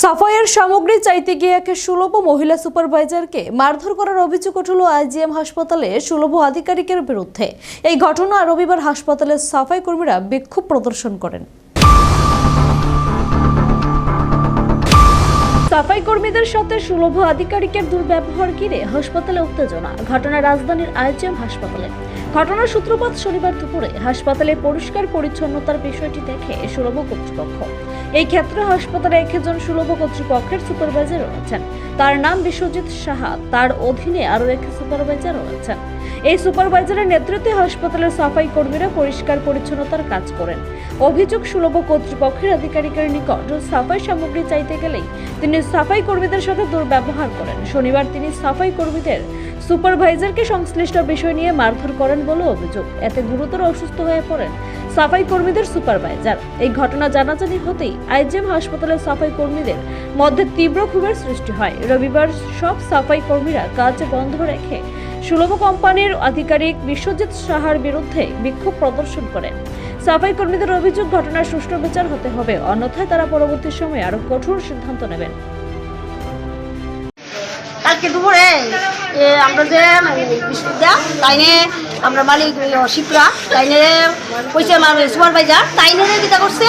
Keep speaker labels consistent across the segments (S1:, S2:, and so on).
S1: সাফাইয়ের সামগ্রী চাইতে গিয়ে এক সুলভ মহিলা সুপারভাইজারকে মারধর করার অভিযোগ উঠল আইজিএম হাসপাতালে সুলভ আধিকারিকের বিরুদ্ধে। এই ঘটনা রবিবার হাসপাতালের সাফাই কর্মীরা বিক্ষোভ প্রদর্শন করেন। সাফাই কর্মীদের সাথে সুলভ আধিকারিকের দুর্ব্যবহার ঘিরে হাসপাতালে উত্তেজনা। ঘটনা রাজধানীর আইজিএম হাসপাতালে। ঘটনার সূত্রপাত শনিবার দুপুরে হাসপাতালে পরিষ্কার পরিচ্ছন্নতার বিষয়টি দেখে সুলভ কর্তৃপক্ষ। এই ক্ষেত্রে হাসপাতালে একজন সুলভ কর্তৃপক্ষের সুপারভাইজার রয়েছেন। তার নাম বিশ্বজিৎ সাহা। তার অধীনে আরও এক সুপারভাইজার রয়েছেন। এই সুপারভাইজারের নেতৃত্বে হাসপাতালের সাফাই কর্মীরা পরিষ্কার পরিচ্ছন্নতার কাজ করেন। অভিযোগ সুলভ কর্তৃপক্ষের আধিকারিকের নিকট সাফাই সামগ্রী চাইতে গেলেই তিনি সাফাই কর্মীদের সাথে দুর্ব্যবহার করেন। শনিবার তিনি সাফাই কর্মীদের সুপারভাইজারকে সংশ্লিষ্ট বিষয় নিয়ে মারধর করেন বলে অভিযোগ, এতে গুরুতর অসুস্থ হয়ে পড়েন সাফাই কর্মীদের সুপারভাইজার। এই ঘটনা জানাজানি হতেই আইজিএম হাসপাতালের সাফাই কর্মীদের মধ্যে তীব্র ক্ষোভের সৃষ্টি হয়। রবিবার সব সাফাই কর্মীরা কাজ বন্ধ রেখে সুলভ কোম্পানির আধিকারিক বিশ্বজিৎ সাহার বিরুদ্ধে বিক্ষোভ প্রদর্শন করেন। সাফাই কর্মীদের অভিযোগ, ঘটনার সুষ্ঠু বিচার হতে হবে, অন্যথায় তারা পরবর্তী সময়ে আরও কঠোর সিদ্ধান্ত নেবেন।
S2: কালকে দুপুরে আমরা যে বিস্কুটটা তাইনে আমরা মালিক শিপরা তাইনে কইছে মানে সুপারভাইজার তাইনে কিতা করছে?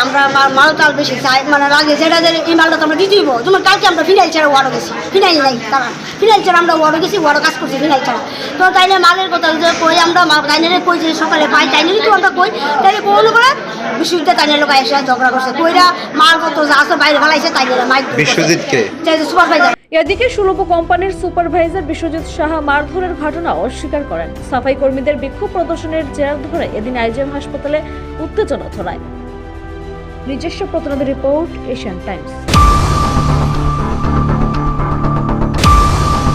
S2: আমরা মাল টাল বেশি চাই মানে লাগে যেটা এই মালটা তো আমরা দিতে দিব যেমন কালকে আমরা ফিনাইল ছাড়া ওয়ারও গেছি। ফিনাইল নাই তারা। ফিনাইল ছাড়া আমরা ওয়ারও গেছি ওয়ারও কাজ করছি ফিনাইল ছাড়া তো তাইলে মালের কথা যে কই আমরা মা- তাইনে কই যে সকালে পাই তাইনে তো আমরা কই। তাইলে কোনো করে বিশ্ববিদ্যালয় তাইনে লোক এসে ঝগড়া করছে। কইরা মাল কত যা আছে বাইরে ফেলাইছে তাইনে মাইক
S3: বিশ্বজিৎকে?
S2: সুপারভাইজার।
S1: এদিকে সুলভ কোম্পানির সুপারভাইজার বিশ্বজিৎ সাহা মারধরের ঘটনা অস্বীকার করেন। সাফাই কর্মীদের বিক্ষোভ প্রদর্শনের জের ধরে এদিন আইজিএম হাসপাতালে উত্তেজনা ছড়ায়। নিজস্ব প্রতিনিধি রিপোর্ট এশিয়ান টাইমস।